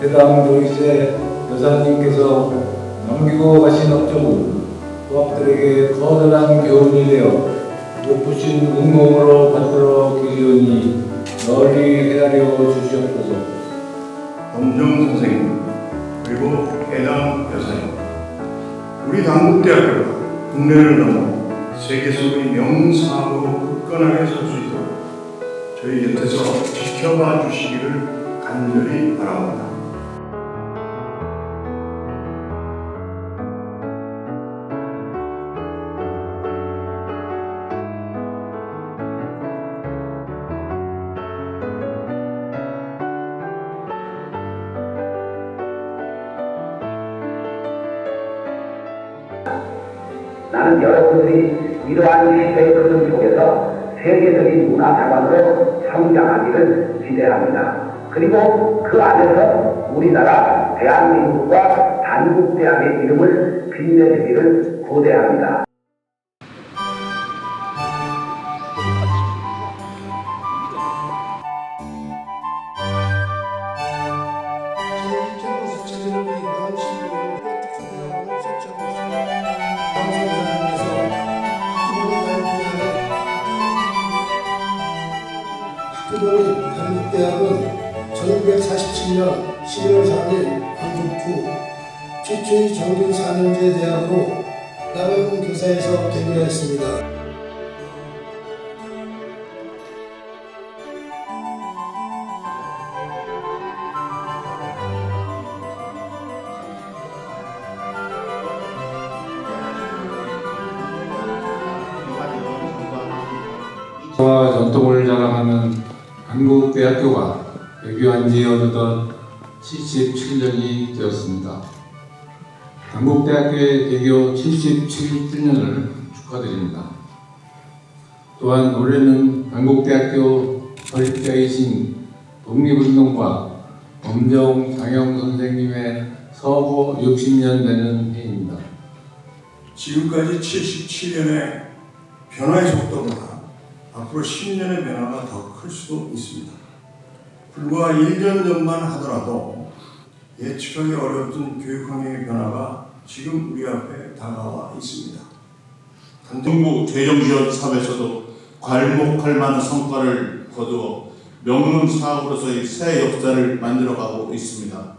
베테랑 도이세 여사님께서 남기고 가신 업적은 부학들에게 커다란 교훈이 되어 높으신 운명으로 받들어 기리오니 널리 기다려 주시옵소서. 검정 선생님 그리고 해당 여사님 우리 당국대학교가 국내를 넘어 세계 속의 명사로 굳건하게 설 수 있도록 저희 곁에서 지켜봐 주시기를 간절히 바랍니다. 나는 여러분들이 이러한 시대의 흐름 속에서 세계적인 문화 자산으로 성장하기를 기대합니다. 그리고 그 안에서 우리나라 대한민국과 단국대학의 이름을 빛내주기를 고대합니다. 제2캠퍼스 체제를 도입한 신도 학교번호 단국대학은 1947년 12월 4일 광복 후 최초의 정규 4년제 대학으로 남은 교사에서 개교했습니다. 와 전통을 자랑하는 한국대학교가 개교한 지 어느덧 77년이 되었습니다. 한국대학교의 개교 77주년을 축하드립니다. 또한 올해는 한국대학교 설립자이신 독립운동가 엄정 장영 선생님의 서거 60년 되는 해입니다. 지금까지 77년의 변화의 속도보다 앞으로 10년의 변화가 더 클 수도 있습니다. 불과 1년 전만 하더라도 예측하기 어려웠던 교육 환경의 변화가 지금 우리 앞에 다가와 있습니다. 정부 재정지원 사업에서도 괄목할 만한 성과를 거두어 명문 사업으로서의 새 역사를 만들어가고 있습니다.